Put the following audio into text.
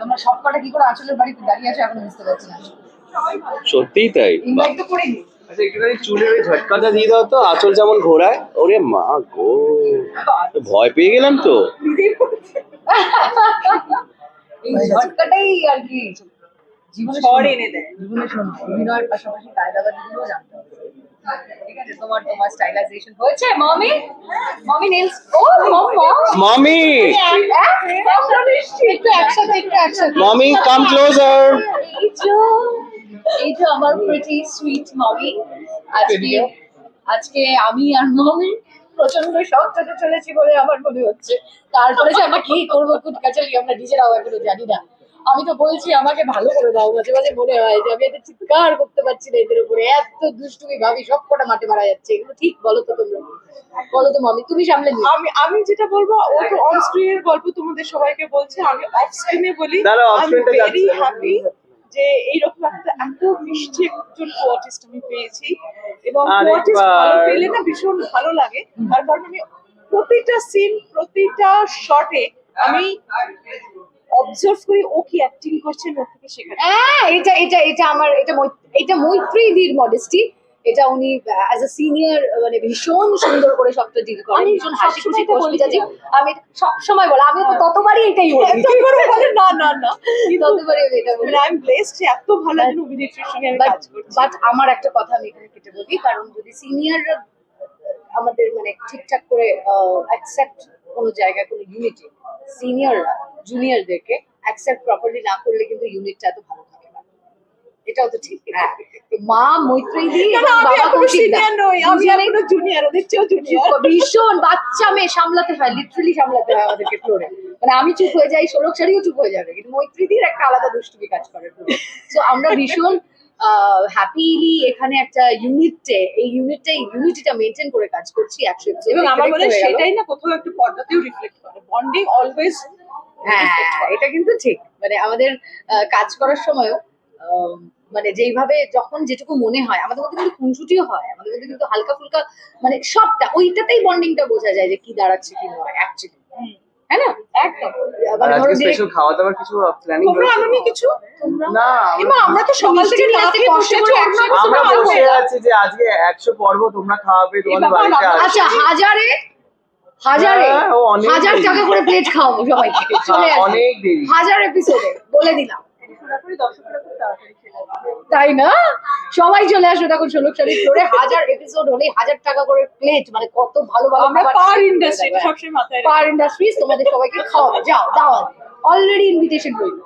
তোমরা সব কটা কি করে আঁচলের বাড়িতে দাঁড়িয়ে আছো এখন বুঝতে পারছি না। সত্যিই তাই ইনভাইট তো করিনি। আচ্ছা একটুখানি চুলের ওই ঝটকাটা দিয়ে দাও তো আঁচল যেমন ঘোরায়। ওরে মা গো ভয় পেয়ে গেলাম তো। এই ঝটকাটাই আর কি জীবনে ঝড় এনে দেয়। জীবনে শোনো। অভিনয়ের পাশাপাশি কায়দাবাজিগুলো জানতে হবে। ঠিক আছে তোমার তোমার স্টাইলাইজেশন হয়েছে? Mommy? Mommy nails oh mamma mommy. একটু একসাথে একটু একসাথে। মমি কাম ক্লোজার এই যে আমার প্রিটি সুইট মমি আজকে আজকে আমি আর মমি প্রচণ্ড শখ চলে চলেছি বলে আমার মনে হচ্ছে। তারপরে যে আমরা কি করব কুটকাচালি আমরা নিজেরাও এখনও জানি না। আমি তো বলছি আমাকে ভালো করে দাও মাঝে মাঝে মনে হয় যে আমি এত চিৎকার করতে পারছি না এদের উপরে। এত দুষ্টুমি ভাবি সব কটা মাঠে মারা যাচ্ছে। এগুলো ঠিক বলো তো তোমরা। বলো তো মামি তুমি সামলে নিও। আমি আমি যেটা বলব ও তো অন স্ক্রিনের গল্প তোমাদের সবাইকে বলছে আমি অফ স্ক্রিনে বলি আমি ভেরি হ্যাপি যে এইরকম একটা এত মিষ্টি একজন কোয়ার্টিস্ট আমি পেয়েছি। এবং কোয়ার্টিস্ট ভালো পেলে না ভীষণ ভালো লাগে। তার কারণ আমি প্রতিটা সিন প্রতিটা শটে আমি অবজার্ভ করি ও কি অ্যাক্টিং করছে ওর থেকে শেখার হ্যাঁ এটা এটা এটা আমার এটা এটা মৈত্রীদির মডেস্টি এটা উনি অ্যাজ এ সিনিয়র মানে ভীষণ সুন্দর করে সবটা ডিল করেন আমি ভীষণ হাসি খুশি মেজাজি আমি সব সময় বলে আমি তো ততবারই এটাই বলি। তারপরে বলে, না না না। ততবারই এটা বলি। আই এম ব্লেসড যে এত ভালো একজন অভিনেত্রীর সঙ্গে আমি কাজ করছি। বাট আমার একটা কথা আমি এখানে কেটে বলি কারণ যদি সিনিয়ররা আমাদের মানে ঠিকঠাক করে অ্যাকসেপ্ট কোনো জায়গায় কোনো ইউনিটে সিনিয়ররা জুনিয়রদেরকে অ্যাকসেপ্ট প্রপারলি না করলে কিন্তু ইউনিটটা এত ভালো থাকে না। এটাও তো ঠিক। তো মা মৈত্রী দি ভীষণ বাচ্চা মেয়ে সামলাতে হয় লিটারালি সামলাতে হয় আমাদেরকে ফ্লোরে মানে আমি চুপ হয়ে যাই ষোলক শাড়িও চুপ হয়ে যাবে কিন্তু মৈত্রীদির একটা আলাদা দুষ্টুমি কাজ করে তো আমরা ভীষণ হ্যাপিলি এখানে একটা ইউনিটে এই ইউনিটে ইউনিটিটা মেনটেন করে কাজ করছি একশো এবং আমার মনে হয় সেটাই না কোথাও একটা পর্দাতেও রিফ্লেক্ট করে। বন্ডিং অলওয়েজ হ্যাঁ এটা কিন্তু ঠিক। মানে আমাদের কাজ করার সময়ও আহ, মানে যেইভাবে যখন যেটুকু মনে হয় আমাদের মধ্যে কিন্তু খুনসুটিও হয় আমাদের মধ্যে কিন্তু হালকা ফুলকা মানে সবটা ওইটাতেই বন্ডিংটা বোঝা যায় যে কি দাঁড়াচ্ছে কি নয় অ্যাকচুয়ালি হ্যাঁ না? একদম। আর মানে স্পেশাল খাওয়া দাওয়ার কিছু প্ল্যানিং তোমরা কিছু? না আমরা তো সকাল থেকে মিষ্টি না নিয়ে খেয়ে কষ্ট বসে একশো আমরা আমরা বসে আছি যে আজকে একশো পর্ব তোমরা খাওয়াবে তোমাদের বাড়িতে আচ্ছা হাজারে হাজারে হ্যাঁ, হাজার টাকা করে প্লেট খাওয়াবো সবাইকে। চলে। অনেক দেরি। হাজার এপিসোডে বলে দিলাম। তারপরে দর্শকরা খুব তাড়াতাড়ি চলে আসবে। তাই না? সবাই চলে আসবে তখন ষোলক শাড়ি ফ্লোরে হাজার এপিসোড হলে হাজার টাকা করে প্লেট মানে কত ভালো ভালো আমরা পার। ইন্ডাস্ট্রি সবসময় মাথায় পার ইন্ডাস্ট্রিজ তোমাদের সবাইকে খাওয়াবে। যাও দাও অলরেডি ইনভিটেশন রইল।